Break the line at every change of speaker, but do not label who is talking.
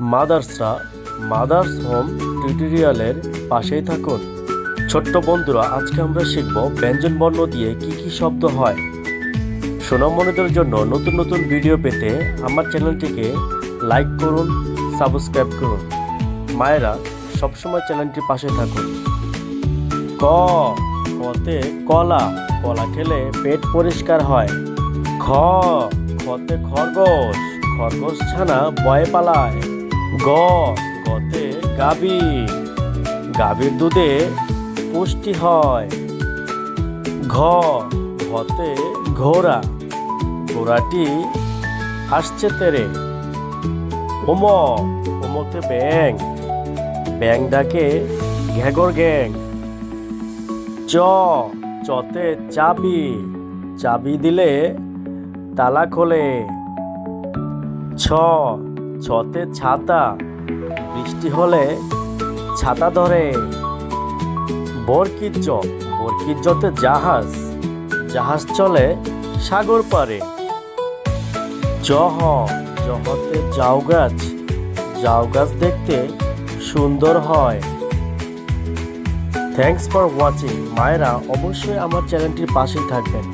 মাদার্সরা mother's home টিউটোরিয়ালের পাশেই থাকুন। ছোট্ট বন্ধুরা, আজকে আমরা শিখব ব্যঞ্জন বর্ণ দিয়ে কি কি শব্দ হয়। সোনামণিদের জন্য নতুন নতুন ভিডিও পেতে আমার চ্যানেলটিকে লাইক করুন, সাবস্ক্রাইব করুন। মায়েরা সবসময় চ্যানেলটির পাশে থাকুন। ক কতে কলা। কলা খেলে পেট পরিষ্কার হয়। খ, খতে খরগোশ। খরগোশ ছানা বয়ে পালায়। গ, গতে গাবি। গাভীর দুধে পুষ্টি হয়। ঘ ঘতে ঘোড়া। ঘোড়াটি আসছে তেরে। ওম ওমতে ব্যাং ব্যাং ডাকে ঘ্যাগর গ্যাং। চ, চতে চাবি। চাবি দিলে তালা খোলে। ছ ছতে ছাতা, বৃষ্টি হলে ছাতা ধরে। বরকির জ বরকির জতে জাহাজ জাহাজ চলে সাগর পারে। জহ, জহতে জাউ গাছ জাউ গাছ দেখতে সুন্দর হয়। থ্যাংকস ফর ওয়াচিং মায়েরা অবশ্যই আমার চ্যানেলটির পাশেই থাকবেন।